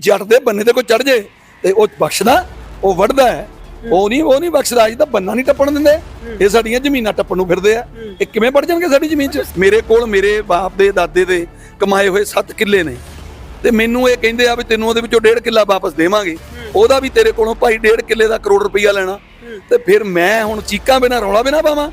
ਜੱਟ ਦੇ ਬੰਨੇ ਤੇ ਕੋਈ ਚੜ ਜੇ ਤੇ ਉਹ ਬਖਸ਼ਦਾ, ਉਹ ਵੱਢਦਾ ਹੈ। ਉਹ ਨਹੀਂ ਉਹ ਨਹੀਂ ਬਖਸ਼ਦਾ, ਅੱਜ ਤਾਂ ਬੰਨਾ ਨਹੀਂ ਟੱਪਣ ਦਿੰਦੇ। ਇਹ ਸਾਡੀਆਂ ਜ਼ਮੀਨਾਂ ਟੱਪਣ ਨੂੰ ਫਿਰਦੇ ਆ। ਇਹ ਕਿਵੇਂ ਵੱਢ ਜਾਣਗੇ ਸਾਡੀ ਜ਼ਮੀਨ 'ਚ? ਮੇਰੇ ਕੋਲ ਮੇਰੇ ਬਾਪ ਦੇ, ਦਾਦੇ ਦੇ ਕਮਾਏ ਹੋਏ 7 ਕਿੱਲੇ ਨੇ। ਤੇ ਮੈਨੂੰ ਇਹ ਕਹਿੰਦੇ ਆ ਵੀ ਤੈਨੂੰ ਉਹਦੇ ਵਿੱਚੋਂ ਡੇਢ ਕਿੱਲਾ ਵਾਪਸ ਦੇਵਾਂਗੇ। ਉਹਦਾ ਵੀ ਤੇਰੇ ਕੋਲੋਂ ਭਾਈ ਡੇਢ ਕਿੱਲੇ ਦਾ ਕਰੋੜ ਰੁਪਈਆ ਲੈਣਾ। ਤੇ ਫਿਰ ਮੈਂ ਹੁਣ ਚੀਕਾਂ ਬਿਨਾ, ਰੌਲਾ ਬਿਨਾ ਪਾਵਾਂ।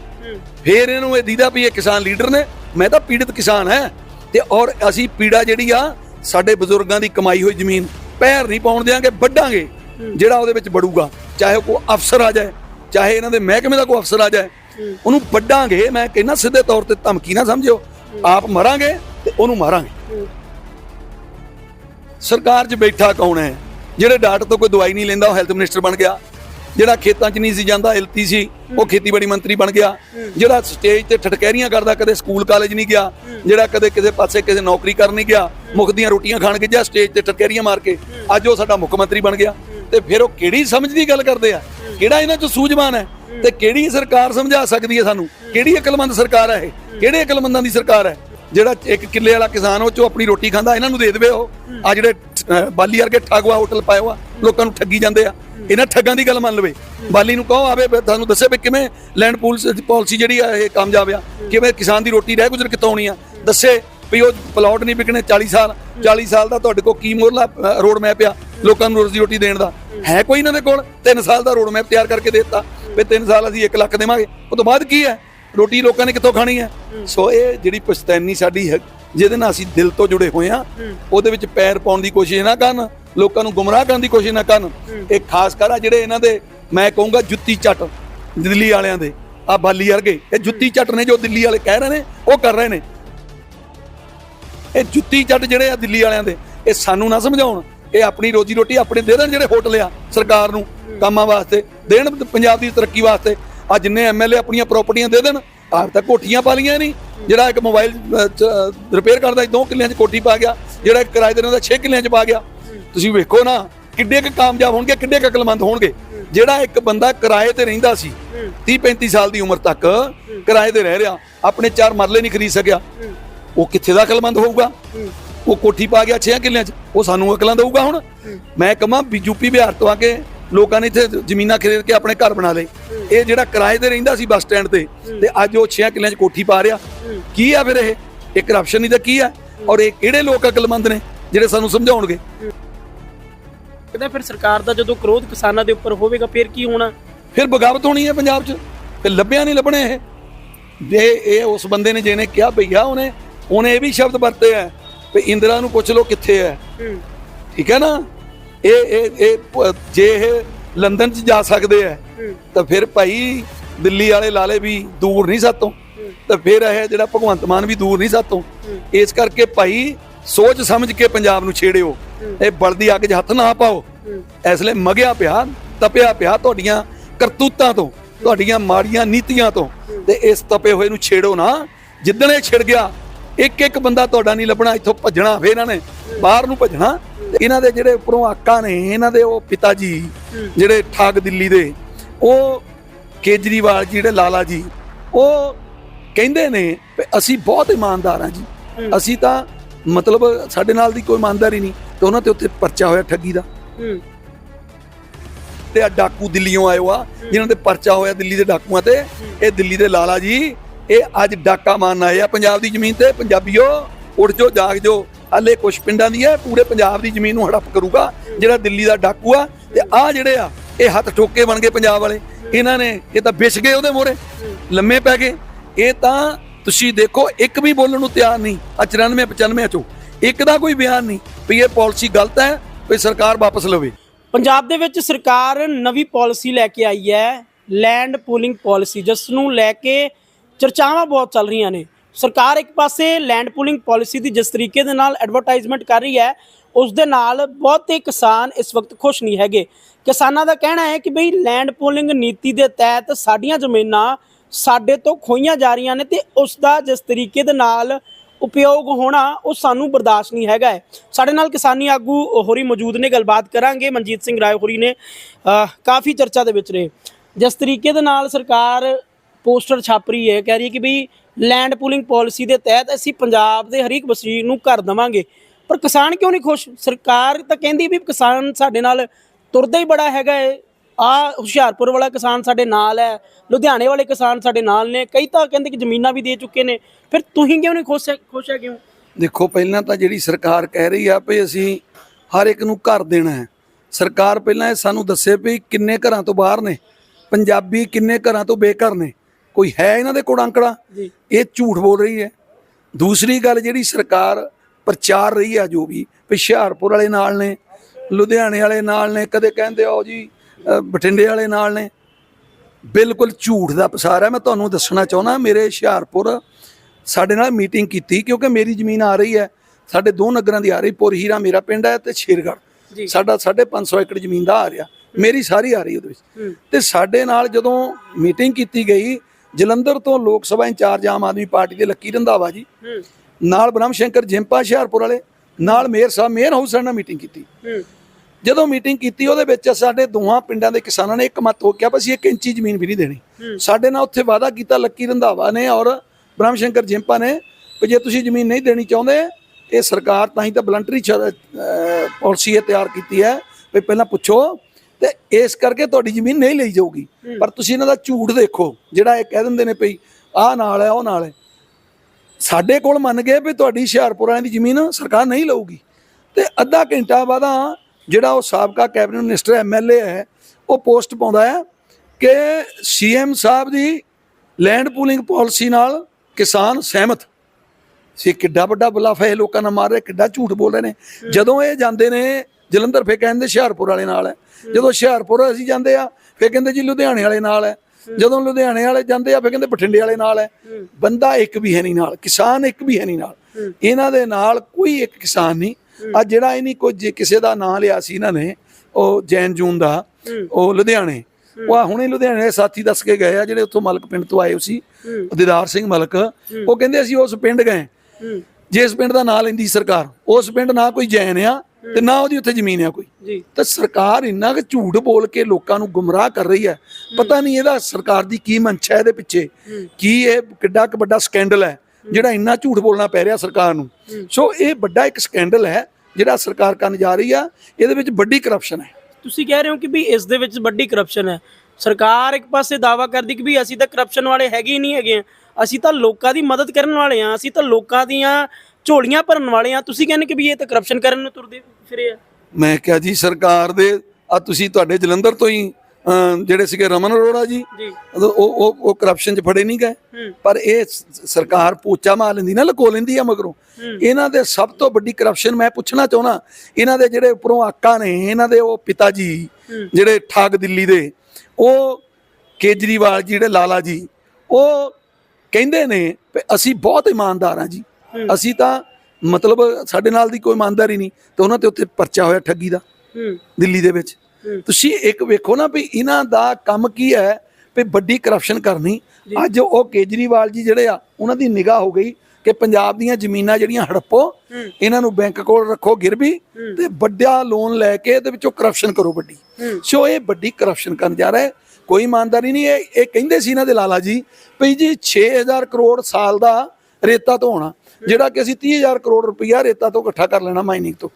ਫਿਰ ਇਹਨੂੰ ਇਹ ਦੀਦਾ ਵੀ ਇਹ ਕਿਸਾਨ ਲੀਡਰ ਨੇ। ਮੈਂ ਤਾਂ ਪੀੜਤ ਕਿਸਾਨ ਹੈ। ਤੇ ਔਰ ਅਸੀਂ ਪੀੜਾ ਜਿਹੜੀ ਆ ਸਾਡੇ ਬਜ਼ੁਰਗਾਂ ਦੀ ਕਮਾਈ ਹੋਈ ਜ਼ਮੀਨ ਪੈਰ ਨਹੀਂ ਪਾਉਣ ਦਿਆਂਗੇ, ਵੱਢਾਂਗੇ, ਜਿਹੜਾ ਉਹਦੇ ਵਿੱਚ ਬੜੂਗਾ ਚਾਹੇ ਕੋਈ ਅਫਸਰ ਆ ਜਾਏ, ਚਾਹੇ ਇਹਨਾਂ ਦੇ ਮਹਿਕਮੇ ਦਾ ਕੋਈ ਅਫਸਰ ਆ ਜਾਏ, ਉਹਨੂੰ ਵੱਢਾਂਗੇ। ਮੈਂ ਕਹਿੰਦਾ ਸਿੱਧੇ ਤੌਰ ਤੇ ਧਮਕੀ ਨਾ ਸਮਝਿਓ। ਆਪ ਮਰਾਂਗੇ ਤੇ ਉਹਨੂੰ ਮਾਰਾਂਗੇ। ਸਰਕਾਰ 'ਚ ਬੈਠਾ ਕੌਣ ਹੈ? ਜਿਹੜੇ ਡਾਕਟਰ ਤੋਂ ਕੋਈ ਦਵਾਈ ਨਹੀਂ ਲੈਂਦਾ, ਉਹ ਹੈਲਥ ਮਿਨਿਸਟਰ ਬਣ ਗਿਆ। ਜਿਹੜਾ ਖੇਤਾਂ 'ਚ ਨਹੀਂ ਸੀ ਜਾਂਦਾ ਐਲਤੀ ਸੀ ਉਹ ਖੇਤੀਬਾੜੀ ਮੰਤਰੀ ਬਣ ਗਿਆ, ਜਿਹੜਾ ਸਟੇਜ ਤੇ ਠਟਕੈਰੀਆਂ ਕਰਦਾ, ਕਦੇ ਸਕੂਲ ਕਾਲਜ ਨਹੀਂ ਗਿਆ, ਜਿਹੜਾ ਕਦੇ ਕਿਸੇ ਪਾਸੇ ਕਿਸੇ ਨੌਕਰੀ ਕਰਨ ਨਹੀਂ ਗਿਆ, ਮੁੱਖ ਦੀਆਂ ਰੋਟੀਆਂ ਖਾਣ ਗਿਆ ਸਟੇਜ ਤੇ ਠਟਕੈਰੀਆਂ ਮਾਰ ਕੇ, ਅੱਜ ਉਹ ਸਾਡਾ ਮੁੱਖ ਮੰਤਰੀ ਬਣ ਗਿਆ। ਤੇ ਫਿਰ ਉਹ ਕਿਹੜੀ ਸਮਝ ਦੀ ਗੱਲ ਕਰਦੇ ਆ? ਕਿਹੜਾ ਇਹਨਾਂ 'ਚ ਸੂਝਵਾਨ ਹੈ? ਤੇ ਕਿਹੜੀ ਸਰਕਾਰ ਸਮਝਾ ਸਕਦੀ ਹੈ ਸਾਨੂੰ? ਕਿਹੜੀ ਅਕਲਮੰਦ ਸਰਕਾਰ ਹੈ ਇਹ? ਕਿਹੜੇ ਅਕਲਮੰਦਾਂ ਦੀ ਸਰਕਾਰ ਹੈ? ਜਿਹੜਾ ਇੱਕ ਕਿੱਲੇ ਵਾਲਾ ਕਿਸਾਨ ਉਹ ਚੋਂ ਆਪਣੀ ਰੋਟੀ ਖਾਂਦਾ ਇਹਨਾਂ ਨੂੰ ਦੇ ਦੇਵੇ ਉਹ। ਆ ਜਿਹੜੇ ਅਹ, ਬਾਲੀ ਵਰਗੇ ਠਗਵਾ ਹੋਟਲ ਪਾਇਆ ਹੋਆ ਲੋਕਾਂ ਨੂੰ ਠੱਗੀ ਜਾਂਦੇ ਆ। ਇਹਨਾਂ ਠੱਗਾਂ ਦੀ ਗੱਲ ਮੰਨ ਲਵੇ। ਬਾਲੀ ਨੂੰ ਕਹੋ ਆਵੇ ਤੁਹਾਨੂੰ ਦੱਸੇ ਵੀ ਕਿਵੇਂ ਲੈਂਡ ਪੂਲ ਪਾਲਿਸੀ ਜਿਹੜੀ ਆ ਇਹ ਕਾਮਯਾਬ ਆ। ਕਿਵੇਂ ਕਿਸਾਨ ਦੀ ਰੋਟੀ ਰਹਿ ਗੁਜ਼ਰ ਕਿੱਥੋਂ ਆਉਣੀ ਆ? ਦੱਸੇ ਵੀ ਉਹ ਪਲਾਟ ਨਹੀਂ ਵਿਕਣੇ 40 ਸਾਲ। 40 ਸਾਲ ਦਾ ਤੁਹਾਡੇ ਕੋਲ ਕੀ ਮੋਰਲਾ ਰੋਡ ਮੈਪ ਆ ਲੋਕਾਂ ਨੂੰ ਰੋਜ਼ੀ ਰੋਟੀ ਦੇਣ ਦਾ। ਹੈ ਕੋਈ ਇਹਨਾਂ ਦੇ ਕੋਲ? 3 ਸਾਲ ਦਾ ਰੋਡ ਮੈਪ ਤਿਆਰ ਕਰਕੇ ਦੇ ਦਿੱਤਾ। ਵੀ 3 ਸਾਲ ਅਸੀਂ 1 ਲੱਖ ਦੇਵਾਂਗੇ। ਉਹ ਤੋਂ ਬਾਅਦ ਕੀ ਹੈ? ਰੋਟੀ ਲੋਕਾਂ ਨੇ ਕਿੱਥੋਂ ਖਾਣੀ ਹੈ। ਸੋ ਇਹ ਜਿਹੜੀ ਪੁਸ਼ਤੈਨੀ ਸਾਡੀ ਜਿਹਦੇ ਨਾਲ ਅਸੀਂ ਦਿਲ ਤੋਂ ਜੁੜੇ ਹੋਏ ਆ ਉਹਦੇ ਵਿੱਚ ਪੈਰ ਪਾਉਣ ਦੀ ਕੋਸ਼ਿਸ਼ ਨਾ ਕਰਨ ਲੋਕਾਂ ਨੂੰ ਗੁੰਮਰਾਹ ਕਰਨ ਦੀ ਕੋਸ਼ਿਸ਼ ਨਾ ਕਰਨ। ਇਹ ਖਾਸ ਕਰ ਆ ਜਿਹੜੇ ਇਹਨਾਂ ਦੇ ਮੈਂ ਕਹੂੰਗਾ ਜੁੱਤੀ ਚੱਟ ਦਿੱਲੀ ਵਾਲਿਆਂ ਦੇ ਆ ਬਾਲੀ ਵਰਗੇ ਇਹ ਜੁੱਤੀ ਚੱਟ ਨੇ ਜੋ ਦਿੱਲੀ ਵਾਲੇ ਕਹਿ ਰਹੇ ਨੇ ਉਹ ਕਰ ਰਹੇ ਨੇ। ਇਹ ਜੁੱਤੀ ਚੱਟ ਜਿਹੜੇ ਆ ਦਿੱਲੀ ਵਾਲਿਆਂ ਦੇ ਇਹ ਸਾਨੂੰ ਨਾ ਸਮਝਾਉਣ ਇਹ ਆਪਣੀ ਰੋਜੀ ਰੋਟੀ ਆਪਣੇ ਦੇ ਦੇਣ ਜਿਹੜੇ ਹੋਟਲ ਆ ਸਰਕਾਰ ਨੂੰ ਕੰਮਾਂ ਵਾਸਤੇ ਦੇਣ ਪੰਜਾਬ ਦੀ ਤਰੱਕੀ ਵਾਸਤੇ। ਆ ਜਿੰਨੇ ਐਮਐਲਏ ਆਪਣੀਆਂ ਪ੍ਰਾਪਰਟੀਆਂ ਦੇ ਦੇਣ, ਆਪ ਤਾਂ ਕੋਠੀਆਂ ਪਾ ਲੀਆਂ ਨਹੀਂ। ਜਿਹੜਾ ਇੱਕ ਮੋਬਾਈਲ ਰਿਪੇਅਰ ਕਰਦਾ ਸੀ ਦੋ ਕਿੱਲਿਆਂ 'ਚ ਕੋਠੀ ਪਾ ਗਿਆ, ਜਿਹੜਾ ਇੱਕ ਕਿਰਾਏ ਦੇਣ ਦਾ 6 ਕਿੱਲਿਆਂ 'ਚ ਪਾ ਗਿਆ। ਤੁਸੀਂ ਵੇਖੋ ਨਾ, ਕਿੱਡੇ ਕੁ ਕਾਮਯਾਬ ਹੋਣਗੇ, ਕਿੱਡੇ ਕੁ ਅਕਲਮੰਦ ਹੋਣਗੇ। ਜਿਹੜਾ ਇੱਕ ਬੰਦਾ ਕਿਰਾਏ ਤੇ ਰਹਿੰਦਾ ਸੀ 30 35 ਸਾਲ ਦੀ ਉਮਰ ਤੱਕ ਕਿਰਾਏ ਤੇ ਰਹਿ ਰਿਹਾ, ਆਪਣੇ ਚਾਰ ਮਰਲੇ ਨਹੀਂ ਖਰੀਦ ਸਕਿਆ। ਉਹ ਕਿੱਥੇ ਦਾ ਅਕਲਮੰਦ ਹੋਊਗਾ? ਉਹ ਕੋਠੀ ਪਾ ਗਿਆ 6 ਕਿੱਲਿਆਂ 'ਚ, ਉਹ ਸਾਨੂੰ ਅਕਲਾਂ ਦਊਗਾ ਹੁਣ। ਮੈਂ ਕਹਾਂ ਵੀ ਯੂਪੀ ਬਿਹਾਰ ਤੋਂ ਆ ਕੇ ਲੋਕਾਂ ਨੇ ਇੱਥੇ ਜ਼ਮੀਨਾਂ ਖਰੀਦ ਕੇ ਆਪਣੇ ਘਰ ਬਣਾ ਲਏ। ਇਹ ਜਿਹੜਾ ਕਿਰਾਏ ਤੇ ਰਹਿੰਦਾ ਸੀ ਬੱਸ ਸਟੈਂਡ ਤੇ ਤੇ ਅੱਜ ਉਹ 6 ਕਿੱਲਿਆਂ 'ਚ ਕੋਠੀ ਪਾ ਰਿਹਾ। ਕੀ ਆ ਫਿਰ ਇਹ? ਇਹ ਕਰਪਸ਼ਨ ਹੀ ਤਾਂ ਕੀ ਆ? ਔਰ ਇਹ ਕਿਹੜੇ ਲੋਕ ਅਕਲਮੰਦ ਨੇ ਜਿਹੜੇ ਸਾਨੂੰ ਸਮਝਾਉਣਗੇ? ਕਹਿੰਦਾ ਫਿਰ ਸਰਕਾਰ ਦਾ ਜਦੋਂ ਕਰੋਧ ਕਿਸਾਨਾਂ ਦੇ ਉੱਪਰ ਹੋਵੇਗਾ ਫਿਰ ਕੀ ਹੋਣਾ? ਫਿਰ ਬਗਾਵਤ ਹੋਣੀ ਹੈ ਪੰਜਾਬ 'ਚ। ਫਿਰ ਲੱਭਿਆ ਨਹੀਂ ਲੱਭਣੇ ਇਹ। ਜੇ ਇਹ ਉਸ ਬੰਦੇ ਨੇ ਜਿਹਨੇ ਕਿਹਾ ਭਈਆ ਉਹਨੇ ਉਹਨੇ ਇਹ ਵੀ ਸ਼ਬਦ ਵਰਤੇ ਹੈ ਵੀ ਇੰਦਰਾ ਨੂੰ ਪੁੱਛ ਲਓ ਕਿੱਥੇ ਹੈ। ਠੀਕ ਹੈ ਨਾ? ਇਹ ਇਹ ਇਹ ਪ- ਜੇ ਇਹ ਲੰਡਨ 'ਚ ਜਾ ਸਕਦੇ ਆ ਤਾਂ ਫਿਰ ਭਾਈ ਦਿੱਲੀ ਵਾਲੇ ਲਾਲੇ ਵੀ ਦੂਰ ਨਹੀਂ ਸਾਤੋਂ। ਤਾਂ ਫਿਰ ਇਹ ਜਿਹੜਾ ਭਗਵੰਤ ਮਾਨ ਵੀ ਦੂਰ ਨਹੀਂ ਸਾਤੋਂ। ਇਸ ਕਰਕੇ ਭਾਈ ਸੋਚ ਸਮਝ ਕੇ ਪੰਜਾਬ ਨੂੰ ਛੇੜਿਓ। ਇਹ ਬਲਦੀ ਅੱਗ 'ਚ ਹੱਥ ਨਾ ਪਾਓ। ਇਸ ਲਈ ਮਗਿਆ ਪਿਆ ਤਪਿਆ ਪਿਆ ਤੁਹਾਡੀਆਂ ਕਰਤੂਤਾਂ ਤੋਂ ਤੁਹਾਡੀਆਂ ਮਾੜੀਆਂ ਨੀਤੀਆਂ ਤੋਂ। ਤੇ ਇਸ ਤਪੇ ਹੋਏ ਨੂੰ ਛੇੜੋ ਨਾ। ਜਿੱਦਣ ਇਹ ਛਿੜ ਗਿਆ ਇੱਕ ਇੱਕ ਬੰਦਾ ਤੁਹਾਡਾ ਨਹੀਂ ਲੱਭਣਾ ਇੱਥੋਂ ਭੱਜਣਾ ਫੇਰ ਇਹਨਾਂ ਨੇ। ਬਾਹਰ ਨੂੰ ਭੱਜਣਾ ਇਹਨਾਂ ਦੇ ਜਿਹੜੇ ਉੱਪਰੋਂ ਆਕਾ ਨੇ ਇਹਨਾਂ ਦੇ ਉਹ ਪਿਤਾ ਜੀ ਜਿਹੜੇ ਠਾਗ ਦਿੱਲੀ ਦੇ ਉਹ ਕੇਜਰੀਵਾਲ ਜੀ ਜਿਹੜੇ ਲਾਲਾ ਜੀ ਉਹ ਕਹਿੰਦੇ ਨੇ ਅਸੀਂ ਬਹੁਤ ਇਮਾਨਦਾਰ ਹਾਂ ਜੀ। ਅਸੀਂ ਤਾਂ ਮਤਲਬ ਸਾਡੇ ਨਾਲ ਦੀ ਕੋਈ ਇਮਾਨਦਾਰੀ ਨਹੀਂ ਤੇ ਉਹਨਾਂ ਤੇ ਉੱਤੇ ਪਰਚਾ ਹੋਇਆ ਠੱਗੀ ਦਾ। ਤੇ ਆ ਡਾਕੂ ਦਿੱਲੀੋਂ ਆਇਓ ਆ ਜਿਨ੍ਹਾਂ ਦੇ ਪਰਚਾ ਹੋਇਆ ਦਿੱਲੀ ਦੇ ਡਾਕੂਆਂ ਤੇ ਇਹ ਦਿੱਲੀ ਦੇ ਲਾਲਾ ਜੀ ਇਹ ਅੱਜ ਡਾਕਾ ਮਾਰਨ ਆਏ ਆ ਪੰਜਾਬ ਦੀ ਜ਼ਮੀਨ ਤੇ। ਪੰਜਾਬੀਓ ਉੱਠ ਜੋ ਜਾਗ ਜੋ ਹਲੇ ਕੁਛ ਪਿੰਡਾਂ ਦੀ ਹੈ, ਪੂਰੇ ਪੰਜਾਬ ਦੀ ਜ਼ਮੀਨ ਨੂੰ ਹੜੱਪ ਕਰੂਗਾ, ਜਿਹੜਾ ਦਿੱਲੀ ਦਾ ਡਾਕੂ ਆ, ਤੇ ਆ ਜਿਹੜੇ ਆ, ਇਹ ਹੱਥ ਠੋਕੇ ਬਣ ਗਏ ਪੰਜਾਬ ਵਾਲੇ। ਇਹਨਾਂ ਨੇ, ਇਹ ਤਾਂ ਵਿਛ ਗਏ ਉਹਦੇ ਮੋਰੇ ਲੰਮੇ ਪੈ ਗਏ। ਇਹ ਤਾਂ ਤੁਸੀਂ ਦੇਖੋ, ਇੱਕ ਵੀ ਬੋਲਣ ਨੂੰ ਤਿਆਰ ਨਹੀਂ ਆ 94 95 ਚੋਂ। ਇੱਕ ਦਾ ਕੋਈ ਬਿਆਨ ਨਹੀਂ, ਵੀ ਇਹ ਪਾਲਿਸੀ ਗਲਤ ਹੈ, ਵੀ ਸਰਕਾਰ ਵਾਪਸ ਲਵੇ। ਪੰਜਾਬ ਦੇ ਵਿੱਚ ਸਰਕਾਰ ਨਵੀਂ ਪਾਲਿਸੀ ਲੈ ਕੇ ਆਈ ਹੈ ਲੈਂਡ ਪੂਲਿੰਗ ਪਾਲਿਸੀ ਜਿਸ ਨੂੰ ਲੈ ਕੇ ਚਰਚਾਵਾਂ ਬਹੁਤ ਚੱਲ ਰਹੀਆਂ ਨੇ। ਸਰਕਾਰ ਇੱਕ ਪਾਸੇ ਲੈਂਡ ਪੂਲਿੰਗ ਪਾਲਿਸੀ ਦੀ ਜਿਸ ਤਰੀਕੇ ਦੇ ਨਾਲ ਐਡਵਰਟਾਈਜ਼ਮੈਂਟ ਕਰ ਰਹੀ ਹੈ, ਉਸ ਦੇ ਨਾਲ ਬਹੁਤੇ ਕਿਸਾਨ ਇਸ ਵਕਤ ਖੁਸ਼ ਨਹੀਂ ਹੈਗੇ। ਕਿਸਾਨਾਂ ਦਾ ਕਹਿਣਾ ਹੈ ਕਿ ਬਈ ਲੈਂਡ ਪੂਲਿੰਗ ਨੀਤੀ ਦੇ ਤਹਿਤ ਸਾਡੀਆਂ ਜ਼ਮੀਨਾਂ ਸਾਡੇ ਤੋਂ ਖੋਈਆਂ ਜਾ ਰਹੀਆਂ ਨੇ ਤੇ ਉਸ ਦਾ ਜਿਸ ਤਰੀਕੇ ਦੇ ਨਾਲ ਉਪਯੋਗ ਹੋਣਾ, ਉਹ ਸਾਨੂੰ ਬਰਦਾਸ਼ਤ ਨਹੀਂ ਹੈਗਾ ਹੈ। ਸਾਡੇ ਨਾਲ ਕਿਸਾਨੀ ਆਗੂ ਹੋਰੀ ਮੌਜੂਦ ਨੇ, ਗੱਲਬਾਤ ਕਰਾਂਗੇ। ਮਨਜੀਤ ਸਿੰਘ ਰਾਏ ਹੋਰੀ ਨੇ ਕਾਫੀ ਚਰਚਾ ਦੇ ਵਿੱਚ ਰਹੇ। ਜਿਸ ਤਰੀਕੇ ਦੇ ਨਾਲ ਸਰਕਾਰ ਪੋਸਟਰ ਛਾਪ ਰਹੀ ਹੈ, ਕਹਿ ਰਹੀ ਹੈ ਕਿ ਵੀ ਲੈਂਡ ਪੂਲਿੰਗ ਪਾਲਿਸੀ ਦੇ ਤਹਿਤ ਅਸੀਂ ਪੰਜਾਬ ਦੇ ਹਰੇਕ ਵਸਨੀਕ ਨੂੰ ਘਰ ਦੇਵਾਂਗੇ। ਪਰ ਕਿਸਾਨ ਕਿਉਂ ਨਹੀਂ ਖੁਸ਼? ਸਰਕਾਰ ਤਾਂ ਕਹਿੰਦੀ ਵੀ ਕਿਸਾਨ ਸਾਡੇ ਨਾਲ ਤੁਰਦਾ ਹੀ ਬੜਾ ਹੈਗਾ ਹੈ ਆ ਹੁਸ਼ਿਆਰਪੁਰ ਵਾਲਾ ਕਿਸਾਨ ਸਾਡੇ ਨਾਲ ਹੈ, ਲੁਧਿਆਣੇ ਵਾਲੇ ਕਿਸਾਨ ਸਾਡੇ ਨਾਲ ਨੇ, ਕਈ ਤਾਂ ਕਹਿੰਦੇ ਕਿ ਜ਼ਮੀਨਾਂ ਵੀ ਦੇ ਚੁੱਕੇ ਨੇ। ਫਿਰ ਤੁਸੀਂ ਕਿਉਂ ਨਹੀਂ ਖੁਸ਼ ਖੁਸ਼ ਹੈ? ਕਿਉਂ ਦੇਖੋ, ਪਹਿਲਾਂ ਤਾਂ ਜਿਹੜੀ ਸਰਕਾਰ ਕਹਿ ਰਹੀ ਆ ਵੀ ਅਸੀਂ ਹਰ ਇੱਕ ਨੂੰ ਘਰ ਦੇਣਾ ਹੈ। ਸਰਕਾਰ ਪਹਿਲਾਂ ਇਹ ਸਾਨੂੰ ਦੱਸੇ ਵੀ ਕਿੰਨੇ ਘਰਾਂ ਤੋਂ ਬਾਹਰ ਨੇ, ਪੰਜਾਬੀ ਕਿੰਨੇ ਘਰਾਂ ਤੋਂ ਬੇਘਰ ਨੇ। ਕੋਈ ਹੈ ਇਹਨਾਂ ਦੇ ਕੋਲ ਅੰਕੜਾ? ਇਹ ਝੂਠ ਬੋਲ ਰਹੀ ਹੈ। ਦੂਸਰੀ ਗੱਲ ਜਿਹੜੀ ਸਰਕਾਰ ਪ੍ਰਚਾਰ ਰਹੀ ਆ ਜੋ ਵੀ ਹੁਸ਼ਿਆਰਪੁਰ ਵਾਲੇ ਨਾਲ ਨੇ ਲੁਧਿਆਣੇ ਵਾਲੇ ਨਾਲ ਨੇ ਕਦੇ ਕਹਿੰਦੇ ਆਓ ਜੀ ਬਠਿੰਡੇ ਵਾਲੇ ਨਾਲ ਨੇ। ਬਿਲਕੁਲ ਝੂਠ ਦਾ ਪਸਾਰ ਹੈ। ਮੈਂ ਤੁਹਾਨੂੰ ਦੱਸਣਾ ਚਾਹੁੰਦਾ ਮੇਰੇ ਹੁਸ਼ਿਆਰਪੁਰ ਸਾਡੇ ਨਾਲ ਮੀਟਿੰਗ ਕੀਤੀ ਕਿਉਂਕਿ ਮੇਰੀ ਜ਼ਮੀਨ ਆ ਰਹੀ ਹੈ। ਸਾਡੇ ਦੋ ਨਗਰਾਂ ਦੀ ਆ ਰਹੀ ਪੁਰ ਹੀਰਾ ਮੇਰਾ ਪਿੰਡ ਹੈ ਤੇ ਸ਼ੇਰਗੜ੍ਹ ਜੀ। ਸਾਡਾ 550 ਏਕੜ ਜ਼ਮੀਨ ਦਾ ਆ ਰਿਹਾ। ਮੇਰੀ ਸਾਰੀ ਆ ਰਹੀ ਉਹਦੇ ਵਿੱਚ। ਤੇ ਸਾਡੇ ਨਾਲ ਜਦੋਂ ਮੀਟਿੰਗ ਕੀਤੀ ਗਈ ਜਲੰਧਰ ਤੋਂ ਲੋਕ ਸਭਾ ਇੰਚਾਰਜ ਆਮ ਆਦਮੀ ਪਾਰਟੀ ਦੇ ਲੱਕੀ ਰੰਧਾਵਾ ਜੀ ਨਾਲ ਬ੍ਰਹਮ ਸ਼ੰਕਰ ਜਿੰਪਾ ਹੁਸ਼ਿਆਰਪੁਰ ਵਾਲੇ ਨਾਲ ਮੇਅਰ ਸਾਹਿਬ ਮੇਅਰ ਹਾਊਸ ਨਾਲ ਮੀਟਿੰਗ ਕੀਤੀ। ਜਦੋਂ ਮੀਟਿੰਗ ਕੀਤੀ ਉਹਦੇ ਵਿੱਚ ਸਾਡੇ ਦੋਹਾਂ ਪਿੰਡਾਂ ਦੇ ਕਿਸਾਨਾਂ ਨੇ ਇੱਕ ਮਤ ਹੋ ਗਿਆ ਬਸ ਇਹ ਇੰਚੀ ਜ਼ਮੀਨ ਵੀ ਨਹੀਂ ਦੇਣੀ। ਸਾਡੇ ਨਾਲ ਉੱਥੇ ਵਾਅਦਾ ਕੀਤਾ ਲੱਕੀ ਰੰਧਾਵਾ ਨੇ ਔਰ ਬ੍ਰਹਮ ਸ਼ੰਕਰ ਜਿੰਪਾ ਨੇ ਕਿ ਜੇ ਤੁਸੀਂ ਜ਼ਮੀਨ ਨਹੀਂ ਦੇਣੀ ਚਾਹੁੰਦੇ ਇਹ ਸਰਕਾਰ ਤਾਂ ਹੀ ਤਾਂ ਵਲੰਟਰੀ ਪਾਲਿਸੀ ਇਹ ਤਿਆਰ ਕੀਤੀ ਹੈ ਵੀ ਪਹਿਲਾਂ ਪੁੱਛੋ ਤੇ ਇਸ ਕਰਕੇ ਤੁਹਾਡੀ ਜ਼ਮੀਨ ਨਹੀਂ ਲਈ ਜਾਊਗੀ। ਪਰ ਤੁਸੀਂ ਇਹਨਾਂ ਦਾ ਝੂਠ ਦੇਖੋ ਜਿਹੜਾ ਇਹ ਕਹਿ ਦਿੰਦੇ ਨੇ ਭਈ ਆਹ ਨਾਲ ਹੈ ਉਹ ਨਾਲ ਹੈ। ਸਾਡੇ ਕੋਲ ਮੰਨ ਗਏ ਵੀ ਤੁਹਾਡੀ ਹੁਸ਼ਿਆਰਪੁਰਾਂ ਦੀ ਜ਼ਮੀਨ ਸਰਕਾਰ ਨਹੀਂ ਲਊਗੀ। ਤੇ ਅੱਧਾ ਘੰਟਾ ਬਾਅਦਾਂ ਜਿਹੜਾ ਉਹ ਸਾਬਕਾ ਕੈਬਨਿਟ ਮਿਨਿਸਟਰ ਐਮਐਲਏ ਹੈ ਉਹ ਪੋਸਟ ਪਾਉਂਦਾ ਹੈ ਕਿ ਸੀਐਮ ਸਾਹਿਬ ਦੀ ਲੈਂਡ ਪੂਲਿੰਗ ਪਾਲਿਸੀ ਨਾਲ ਕਿਸਾਨ ਸਹਿਮਤ। ਸੀ ਕਿੱਡਾ ਵੱਡਾ ਬਲਫ ਹੈ ਇਹ ਲੋਕਾਂ ਨਾਲ ਮਾਰ ਰਹੇ ਕਿੱਡਾ ਝੂਠ ਬੋਲ ਰਹੇ ਨੇ। ਜਦੋਂ ਇਹ ਜਾਂਦੇ ਨੇ ਜਲੰਧਰ ਫੇ ਕਹਿੰਦੇ ਹੁਸ਼ਿਆਰਪੁਰ ਵਾਲੇ ਨਾਲ ਹੈ। ਜਦੋਂ ਹੁਸ਼ਿਆਰਪੁਰ ਅਸੀਂ ਜਾਂਦੇ ਆ ਫੇ ਕਹਿੰਦੇ ਜੀ ਲੁਧਿਆਣੇ ਵਾਲੇ ਨਾਲ ਹੈ। ਜਦੋਂ ਲੁਧਿਆਣੇ ਵਾਲੇ ਜਾਂਦੇ ਆ ਫੇ ਕਹਿੰਦੇ ਬਠਿੰਡੇ ਵਾਲੇ ਨਾਲ ਹੈ। ਬੰਦਾ ਇੱਕ ਵੀ ਹੈ ਨਹੀਂ ਨਾਲ ਕਿਸਾਨ ਇੱਕ ਵੀ ਹੈ ਨਹੀਂ ਨਾਲ। ਇਹਨਾਂ ਦੇ ਨਾਲ ਕੋਈ ਇੱਕ ਕਿਸਾਨ ਨਹੀਂ। ਆ ਜਿਹੜਾ ਇਹ ਨਹੀਂ ਕੋਈ ਜੇ ਕਿਸੇ ਦਾ ਨਾਂ ਲਿਆ ਸੀ ਇਹਨਾਂ ਨੇ ਉਹ ਜੈਨ ਜੂਨ ਦਾ ਉਹ ਲੁਧਿਆਣੇ। ਉਹ ਹੁਣੇ ਲੁਧਿਆਣੇ ਦੇ ਸਾਥੀ ਦੱਸ ਕੇ ਗਏ ਆ ਜਿਹੜੇ ਉੱਥੋਂ ਮਲਕ ਪਿੰਡ ਤੋਂ ਆਏ ਸੀ। ਦੀਦਾਰ ਸਿੰਘ ਮਲਕ। ਉਹ ਕਹਿੰਦੇ ਅਸੀਂ ਉਸ ਪਿੰਡ ਗਏ। ਜਿਸ ਪਿੰਡ ਦਾ ਨਾਂ ਲੈਂਦੀ ਸਰਕਾਰ ਉਸ ਪਿੰਡ ਨਾ ਕੋਈ ਜੈਨ ਆ ਤੇ ਨਾ ਉਹਦੀ ਉੱਥੇ ਜ਼ਮੀਨ ਆ ਕੋਈ। ਜੀ। ਤਾਂ ਸਰਕਾਰ ਇੰਨਾ ਕਿ ਝੂਠ ਬੋਲ ਕੇ ਲੋਕਾਂ ਨੂੰ ਗੁੰਮਰਾਹ ਕਰ ਰਹੀ ਹੈ। ਪਤਾ ਨਹੀਂ ਇਹਦਾ ਸਰਕਾਰ ਦੀ ਕੀ ਮਨਸ਼ਾ ਹੈ ਇਹਦੇ ਪਿੱਛੇ। ਕੀ ਇਹ ਕਿੱਡਾ ਕੁ ਵੱਡਾ ਸਕੈਂਡਲ ਹੈ ਜਿਹੜਾ ਇੰਨਾ ਝੂਠ ਬੋਲਣਾ ਪੈ ਰਿਹਾ ਸਰਕਾਰ ਨੂੰ। ਸੋ ਇਹ ਵੱਡਾ ਇੱਕ ਸਕੈਂਡਲ ਹੈ ਜਿਹੜਾ ਸਰਕਾਰ ਕਰਨ ਜਾ ਰਹੀ ਆ। ਇਹਦੇ ਵਿੱਚ ਵੱਡੀ ਕਰਪਸ਼ਨ ਹੈ। ਤੁਸੀਂ ਕਹਿ ਰਹੇ ਹੋ ਕਿ ਵੀ ਇਸ ਦੇ ਵਿੱਚ ਵੱਡੀ ਕਰਪਸ਼ਨ ਹੈ। ਸਰਕਾਰ ਇੱਕ ਪਾਸੇ ਦਾਵਾ ਕਰਦੀ ਕਿ ਵੀ ਅਸੀਂ ਤਾਂ ਕਰਪਸ਼ਨ ਵਾਲੇ ਹੈਗੇ ਹੀ ਨਹੀਂ ਹੈਗੇ ਅਸੀਂ ਤਾਂ ਲੋਕਾਂ ਦੀ ਮਦਦ ਕਰਨ ਵਾਲੇ ਆ ਅਸੀਂ ਤਾਂ ਲੋਕਾਂ ਦੀਆਂ ਝੋਲੀਆਂ ਭਰਨ ਵਾਲੇ ਆ ਤੁਸੀਂ ਕਹਿੰਦੇ ਕਿ ਵੀ ਇਹ ਤਾਂ ਕਰਪਸ਼ਨ ਕਰਨ ਨੂੰ ਤੁਰਦੇ ਫਿਰੇ ਆ। ਮੈਂ ਕਿਹਾ ਜੀ ਸਰਕਾਰ ਦੇ ਆ ਤੁਸੀਂ ਤੁਹਾਡੇ ਜਲੰਧਰ ਤੋਂ ਹੀ ਜਿਹੜੇ ਸੀਗੇ ਰਮਨ ਅਰੋੜਾ ਜੀ ਉਹ ਉਹ ਉਹ ਕਰਪਸ਼ਨ 'ਚ ਫੜੇ ਨਹੀਂ ਗਏ। ਪਰ ਇਹ ਸਰਕਾਰ ਪੋਚਾ ਮਾਰ ਲੈਂਦੀ ਨਾ ਲਕੋ ਲੈਂਦੀ ਆ ਮਗਰੋਂ। ਇਹਨਾਂ ਦੇ ਸਭ ਤੋਂ ਵੱਡੀ ਕਰਪਸ਼ਨ ਮੈਂ ਪੁੱਛਣਾ ਚਾਹੁੰਦਾ ਇਹਨਾਂ ਦੇ ਜਿਹੜੇ ਉੱਪਰੋਂ ਆਕਾ ਨੇ ਇਹਨਾਂ ਦੇ ਉਹ ਪਿਤਾ ਜੀ ਜਿਹੜੇ ਠਾਗ ਦਿੱਲੀ ਦੇ ਉਹ ਕੇਜਰੀਵਾਲ ਜੀ ਜਿਹੜੇ ਲਾਲਾ ਜੀ ਉਹ ਕਹਿੰਦੇ ਨੇ ਵੀ ਅਸੀਂ ਬਹੁਤ ਇਮਾਨਦਾਰ ਹਾਂ ਜੀ। ਅਸੀਂ ਤਾਂ ਮਤਲਬ ਸਾਡੇ ਨਾਲ ਦੀ ਕੋਈ ਇਮਾਨਦਾਰੀ ਨਹੀਂ ਤੇ ਉਹਨਾਂ ਤੇ ਉੱਤੇ ਪਰਚਾ ਹੋਇਆ ਠੱਗੀ ਦਾ ਦਿੱਲੀ ਦੇ ਵਿੱਚ। ਤੁਸੀਂ ਇੱਕ ਵੇਖੋ ਨਾ ਵੀ ਇਹਨਾਂ ਦਾ ਕੰਮ ਕੀ ਹੈ ਵੀ ਵੱਡੀ ਕਰਪਸ਼ਨ ਕਰਨੀ। ਅੱਜ ਉਹ ਕੇਜਰੀਵਾਲ ਜੀ ਜਿਹੜੇ ਆ ਉਹਨਾਂ ਦੀ ਨਿਗਾਹ ਹੋ ਗਈ ਕਿ ਪੰਜਾਬ ਦੀਆਂ ਜ਼ਮੀਨਾਂ ਜਿਹੜੀਆਂ ਹੜਪੋ ਇਹਨਾਂ ਨੂੰ ਬੈਂਕ ਕੋਲ ਰੱਖੋ ਗਿਰਵੀ ਤੇ ਵੱਡਾ ਲੋਨ ਲੈ ਕੇ ਇਹਦੇ ਵਿੱਚੋਂ ਕਰਪਸ਼ਨ ਕਰੋ ਵੱਡੀ। ਸੋ ਇਹ ਵੱਡੀ ਕਰਪਸ਼ਨ ਕਰਨ ਜਾ ਰਿਹਾ। ਕੋਈ ਇਮਾਨਦਾਰੀ ਨਹੀਂ ਇਹ ਇਹ ਕਹਿੰਦੇ ਸੀ ਇਹਨਾਂ ਦੇ ਲਾਲਾ ਜੀ ਵੀ ਜੀ 6000 ਕਰੋੜ ਸਾਲ ਦਾ ਰੇਤਾ ਤੋਂ ਹੋਣਾ। ਜਿਹੜਾ ਕਿ ਅਸੀਂ 30000 ਕਰੋੜ ਰੁਪਇਆ ਰੇਤਾ ਤੋਂ ਇਕੱਠਾ ਕਰ ਲੈਣਾ ਮਾਈਨਿੰਗ ਤੋਂ।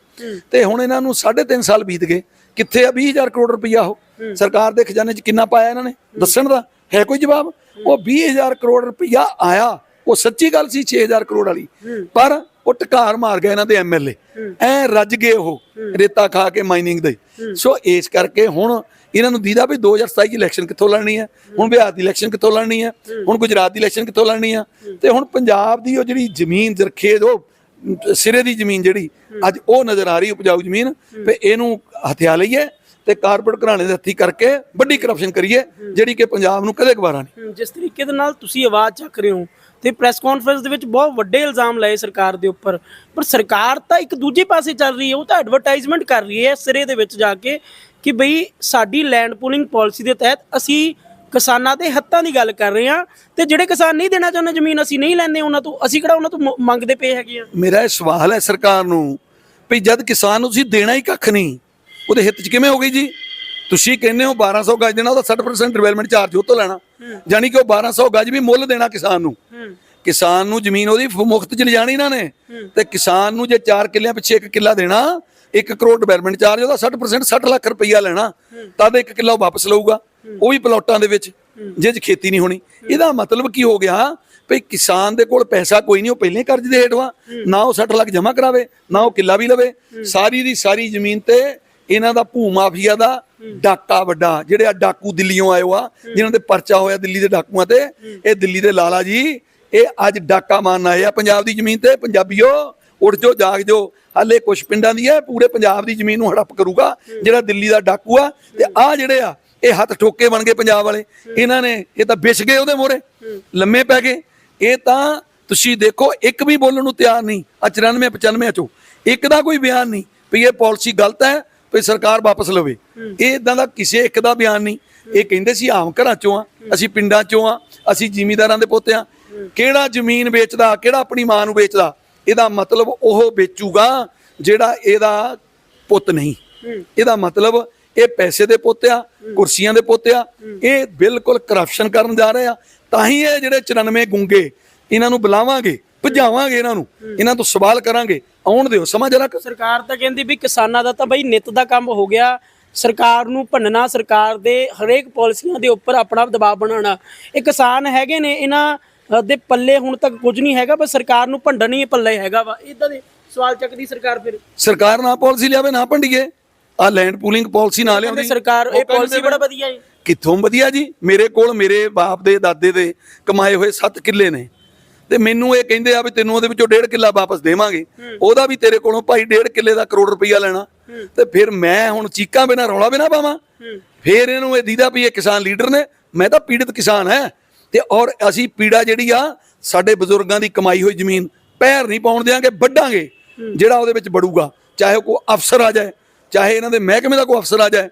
ਤੇ ਹੁਣ ਇਹਨਾਂ ਨੂੰ 3.5 ਸਾਲ ਬੀਤ ਗਏ। ਕਿੱਥੇ ਆ 20000 ਕਰੋੜ ਰੁਪਇਆ ਉਹ? ਸਰਕਾਰ ਦੇ ਖਜ਼ਾਨੇ 'ਚ ਕਿੰਨਾ ਪਾਇਆ ਇਹਨਾਂ ਨੇ? ਦੱਸਣ ਦਾ ਹੈ ਕੋਈ ਜਵਾਬ? ਉਹ 20000 ਕਰੋੜ ਰੁਪਇਆ ਆਇਆ। ਉਹ ਸੱਚੀ ਗੱਲ ਸੀ 6000 ਕਰੋੜ ਵਾਲੀ। ਪਰ ਉਹ ਟਕਾਰ ਮਾਰ ਗਏ ਇਹਨਾਂ ਦੇ ਐਮਐਲਏ ਐ ਰੱਜ ਗਏ ਉਹ ਰੇਤਾ ਖਾ ਕੇ ਮਾਈਨਿੰਗ ਦੇ। ਸੋ ਇਸ ਕਰਕੇ ਹੁਣ ਇਹਨਾਂ ਨੂੰ ਦੀਦਾ ਵੀ 2027 ਦੀ ਇਲੈਕਸ਼ਨ ਕਿੱਥੋਂ ਲੜਨੀ ਹੈ? ਹੁਣ ਬਿਹਾਰ ਦੀ ਇਲੈਕਸ਼ਨ ਕਿੱਥੋਂ ਲੜਨੀ ਹੈ? ਹੁਣ ਗੁਜਰਾਤ ਦੀ ਇਲੈਕਸ਼ਨ ਕਿੱਥੋਂ ਲੜਨੀ ਹੈ? ਤੇ ਹੁਣ ਪੰਜਾਬ ਦੀ ਉਹ ਜਿਹੜੀ ਜ਼ਮੀਨ ਜ਼ਰਖੇਜ਼ ਉਹ ਸਿਰੇ ਦੀ ਜ਼ਮੀਨ ਜਿਹੜੀ, ਅੱਜ ਉਹ ਨਜ਼ਰ ਆ ਰਹੀ ਉਪਜਾਊ ਜ਼ਮੀਨ, ਤੇ ਇਹਨੂੰ ਹਥਿਆ ਲਈਏ ਤੇ ਕਾਰਪੋਰੇਟ ਘਰਾਣੇ ਦੇ ਹੱਥੀ ਕਰਕੇ ਵੱਡੀ ਕਰਪਸ਼ਨ ਕਰੀਏ, ਜਿਹੜੀ ਕਿ ਪੰਜਾਬ ਨੂੰ ਕਦੇ ਗਵਾਰਾ ਨਹੀਂ। ਜਿਸ ਤਰੀਕੇ ਦੇ ਨਾਲ ਤੁਸੀਂ ਆਵਾਜ਼ ਚੱਕ ਰਹੇ ਹੋ ਤੇ ਪ੍ਰੈਸ ਕਾਨਫਰੰਸ ਦੇ ਵਿੱਚ ਬਹੁਤ ਵੱਡੇ ਇਲਜ਼ਾਮ ਲਾਏ ਸਰਕਾਰ ਦੇ ਉੱਪਰ, ਪਰ ਸਰਕਾਰ ਤਾਂ ਇੱਕ ਦੂਜੇ ਪਾਸੇ ਚੱਲ ਰਹੀ ਹੈ, ਉਹ ਤਾਂ ਐਡਵਰਟਾਈਜ਼ਮੈਂਟ ਕਰ ਰਹੀ ਹੈ ਸਿਰੇ ਦੇ ਵਿੱਚ ਜਾ ਕੇ ਕਿ ਬਈ ਸਾਡੀ ਲੈਂਡ ਪੂਲਿੰਗ ਪਾਲਿਸੀ ਦੇ ਤਹਿਤ ਅਸੀਂ ਕਿਸਾਨਾਂ ਦੇ ਹੱਥਾਂ ਦੀ ਗੱਲ ਕਰ ਰਹੇ ਹਾਂ ਤੇ ਜਿਹੜੇ ਕਿਸਾਨ ਨਹੀਂ ਦੇਣਾ ਚਾਹੁੰਦੇ ਜ਼ਮੀਨ ਅਸੀਂ ਨਹੀਂ ਲੈਂਦੇ ਉਹਨਾਂ ਤੋਂ ਅਸੀਂ ਕਿਹੜਾ ਉਹਨਾਂ ਤੋਂ ਮੰਗਦੇ ਪਏ ਹੈਗੇ ਆ ਮੇਰਾ ਇਹ ਸਵਾਲ ਹੈ ਸਰਕਾਰ ਨੂੰ ਵੀ ਜਦ ਕਿਸਾਨ ਨੂੰ ਤੁਸੀਂ ਦੇਣਾ ਹੀ ਕੱਖ ਨਹੀਂ ਉਹਦੇ ਹਿੱਤ 'ਚ ਕਿਵੇਂ ਹੋ ਗਈ ਜੀ? ਤੁਸੀਂ ਕਹਿੰਦੇ ਹੋ 1200 ਗਜ ਦੇਣਾ ਉਹਦਾ 60% ਡਿਵੈਲਪਮੈਂਟ ਚਾਰਜ ਉਹ ਤੋਂ ਲੈਣਾ। ਯਾਨੀ ਕਿ ਉਹ 1200 ਗਜ ਵੀ ਮੁੱਲ ਦੇਣਾ ਕਿਸਾਨ ਨੂੰ। ਕਿਸਾਨ ਨੂੰ ਜ਼ਮੀਨ ਉਹਦੀ ਮੁਫਤ ਚ ਲਿਜਾਣੀ ਇਹਨਾਂ ਨੇ। ਤੇ ਕਿਸਾਨ ਨੂੰ ਜੇ 4 ਕਿੱਲਿਆਂ ਪਿੱਛੇ 1 ਕਿੱਲਾ ਦੇਣਾ 1 ਕਰੋੜ ਡਿਵੈਲਪਮੈਂਟ ਚਾਰਜ ਉਹਦਾ 60% 60 ਲੱਖ ਰੁਪਈਆ ਲੈਣਾ, ਤਦ 1 ਕਿੱਲਾ ਉਹ ਵਾਪਸ ਲਊਗਾ। ਉਹ ਵੀ ਪਲਾਟਾਂ ਦੇ ਵਿੱਚ, ਜੇ ਖੇਤੀ ਨਹੀਂ ਹੋਣੀ। ਇਹਦਾ ਮਤਲਬ ਕੀ ਹੋ ਗਿਆ ਭਈ ਕਿਸਾਨ ਦੇ ਕੋਲ ਪੈਸਾ ਕੋਈ ਨਹੀਂ, ਉਹ ਪਹਿਲੇ ਕਰਜ਼ ਦੇ ਹੇਠ ਨਾ ਉਹ 60 ਲੱਖ ਜਮ੍ਹਾਂ ਕਰਾਵੇ, ਨਾ ਉਹ ਕਿੱਲਾ ਵੀ ਲਵੇ। ਸਾਰੀ ਦੀ ਸਾਰੀ ਜ਼ਮੀਨ ਤੇ ਇਹਨਾਂ ਦਾ ਭੂ ਮਾਫੀਆ ਦਾ ਡਾਕਾ ਵੱਡਾ, ਜਿਹੜੇ ਆ ਡਾਕੂ ਦਿੱਲੀੋਂ ਆਏ ਆ ਜਿਨ੍ਹਾਂ ਦੇ ਪਰਚਾ ਹੋਇਆ ਦਿੱਲੀ ਦੇ ਡਾਕੂਆਂ ਤੇ, ਇਹ ਦਿੱਲੀ ਦੇ ਲਾਲਾ ਜੀ, ਇਹ ਅੱਜ ਡਾਕਾ ਮਾਰਨ ਆਏ ਆ ਪੰਜਾਬ ਦੀ ਜ਼ਮੀਨ ਤੇ, ਪੰਜਾਬੀਓ। ਉੱਠ ਜੋ ਜਾਗ ਜੋ ਹਾਲੇ ਕੁਝ ਪਿੰਡਾਂ ਦੀ ਹੈ, ਪੂਰੇ ਪੰਜਾਬ ਦੀ ਜ਼ਮੀਨ ਨੂੰ ਹੜੱਪ ਕਰੂਗਾ, ਜਿਹੜਾ ਦਿੱਲੀ ਦਾ ਡਾਕੂ ਆ। ਤੇ ਆ ਜਿਹੜੇ ਆ, ਇਹ ਹੱਥ ਠੋਕੇ ਬਣ ਗਏ ਪੰਜਾਬ ਵਾਲੇ। ਇਹਨਾਂ ਨੇ, ਇਹ ਤਾਂ ਵਿਛ ਗਏ ਉਹਦੇ ਮੋਰੇ ਲੰਮੇ ਪੈ ਗਏ। ਇਹ ਤਾਂ ਤੁਸੀਂ ਦੇਖੋ, ਇੱਕ ਵੀ ਬੋਲਣ ਨੂੰ ਤਿਆਰ ਨਹੀਂ। ਆ 94 95 ਚੋਂ। ਇੱਕ ਦਾ ਕੋਈ ਬਿਆਨ ਨਹੀਂ ਵੀ ਇਹ ਪਾਲਿਸੀ ਗਲਤ ਹੈ, ਵੀ ਸਰਕਾਰ ਵਾਪਸ ਲਵੇ। ਇਹ ਇਦਾਂ ਦਾ ਕਿਸੇ ਇੱਕ ਦਾ ਬਿਆਨ ਨਹੀਂ। ਇਹ ਕਹਿੰਦੇ ਸੀ, ਆਮ ਘਰਾਂ ਚੋਂ ਆ, ਅਸੀਂ ਪਿੰਡਾਂ ਚੋਂ ਆ, ਅਸੀਂ ਜ਼ਿਮੀਂਦਾਰਾਂ ਦੇ ਪੋਤੇ ਆ। ਕਿਹੜਾ ਜ਼ਮੀਨ ਵੇਚਦਾ, ਕਿਹੜਾ ਆਪਣੀ ਮਾਂ ਨੂੰ ਵੇਚਦਾ? ਇਹਦਾ ਮਤਲਬ ਉਹ ਵੇਚੂਗਾ ਜਿਹੜਾ ਇਹਦਾ ਪੁੱਤ ਨਹੀਂ। ਇਹਦਾ ਮਤਲਬ ਇਹ ਪੈਸੇ ਦੇ ਪੁੱਤ ਆ ਕੁਰਸੀਆਂ ਦੇ ਪੁੱਤ ਆ ਇਹ ਬਿਲਕੁਲ ਕਰਪਸ਼ਨ ਕਰਨ ਜਾ ਰਹੇ ਆ। ਤਾਂ ਹੀ ਇਹ ਜਿਹੜੇ 94 ਗੁੰਗੇ ਇਹਨਾਂ ਨੂੰ ਬੁਲਾਵਾਂਗੇ ਭਜਾਵਾਂਗੇ ਇਹਨਾਂ ਨੂੰ ਇਹਨਾਂ ਤੋਂ ਸਵਾਲ ਕਰਾਂਗੇ ਆਉਣ ਦਿਓ ਸਮਾਂ ਜਰਾ ਕੁ। ਸਰਕਾਰ ਤਾਂ ਕਹਿੰਦੀ ਵੀ ਕਿਸਾਨਾਂ ਦਾ ਤਾਂ ਬਈ ਨਿੱਤ ਦਾ ਕੰਮ ਹੋ ਗਿਆ। ਸਰਕਾਰ ਨੂੰ ਭੰਨਣਾ ਸਰਕਾਰ ਦੇ ਹਰੇਕ ਪਾਲਿਸੀਆਂ ਦੇ ਉੱਪਰ ਆਪਣਾ ਦਬਾਅ ਬਣਾਉਣਾ। ਇਹ ਕਿਸਾਨ ਹੈਗੇ ਨੇ ਇਹਨਾਂ ਦੇ ਪੱਲੇ ਹੁਣ ਤੱਕ ਕੁਝ ਨਹੀਂ ਹੈਗਾ ਬਸ ਸਰਕਾਰ ਨੂੰ ਭੰਡਣ ਹੀ ਪੱਲੇ ਹੈਗਾ ਵਾ। ਇਦਾਂ ਦੇ ਸਵਾਲ ਚੱਕਦੀ ਸਰਕਾਰ ਫਿਰ। ਸਰਕਾਰ ਨਾ ਪਾਲਿਸੀ ਲਿਆਵੇ ਨਾ ਭੰਡੀਏ। ਆ ਲੈਂਡ ਪੂਲਿੰਗ ਪਾਲਿਸੀ ਨਾ ਲਿਆਉਂਦੀ। ਸਰਕਾਰ ਇਹ ਪਾਲਿਸੀ ਬੜਾ ਵਧੀਆ ਹੈ ਕਿੱਥੋਂ ਵਧੀਆ ਜੀ? ਮੇਰੇ ਕੋਲ ਮੇਰੇ ਬਾਪ ਦੇ ਦਾਦੇ ਦੇ ਕਮਾਏ ਹੋਏ 7 ਕਿੱਲੇ ਨੇ। ਤੇ ਮੈਨੂੰ ਇਹ ਕਹਿੰਦੇ ਆ ਵੀ ਤੈਨੂੰ ਉਹਦੇ ਵਿੱਚੋਂ ਡੇਢ ਕਿੱਲਾ ਵਾਪਸ ਦੇਵਾਂਗੇ। ਉਹਦਾ ਵੀ ਤੇਰੇ ਕੋਲੋਂ ਭਾਈ ਡੇਢ ਕਿੱਲੇ ਦਾ ਕਰੋੜ ਰੁਪਈਆ ਲੈਣਾ। ਤੇ ਫਿਰ ਮੈਂ ਹੁਣ ਚੀਕਾਂ ਬਿਨਾ ਰੌਲਾ ਬਿਨਾ ਪਾਵਾਂ। ਫਿਰ ਇਹਨੂੰ ਇਹ ਦੀਦਾ ਵੀ ਇਹ ਕਿਸਾਨ ਲੀਡਰ ਨੇ। ਮੈਂ ਤਾਂ ਪੀੜਤ ਕਿਸਾਨ ਹੈ। ਤੇ ਔਰ ਅਸੀਂ ਪੀੜਾ ਜਿਹੜੀ ਆ ਸਾਡੇ ਬਜ਼ੁਰਗਾਂ ਦੀ ਕਮਾਈ ਹੋਈ ਜ਼ਮੀਨ ਪੈਰ ਨਹੀਂ ਪਾਉਣ ਦਿਆਂਗੇ ਵੱਢਾਂਗੇ ਜਿਹੜਾ ਉਹਦੇ ਵਿੱਚ ਬੜੂਗਾ ਚਾਹੇ ਕੋਈ ਅਫਸਰ ਆ ਜਾਏ ਚਾਹੇ ਇਹਨਾਂ ਦੇ ਮਹਿਕਮੇ ਦਾ ਕੋਈ ਅਫਸਰ ਆ ਜਾਏ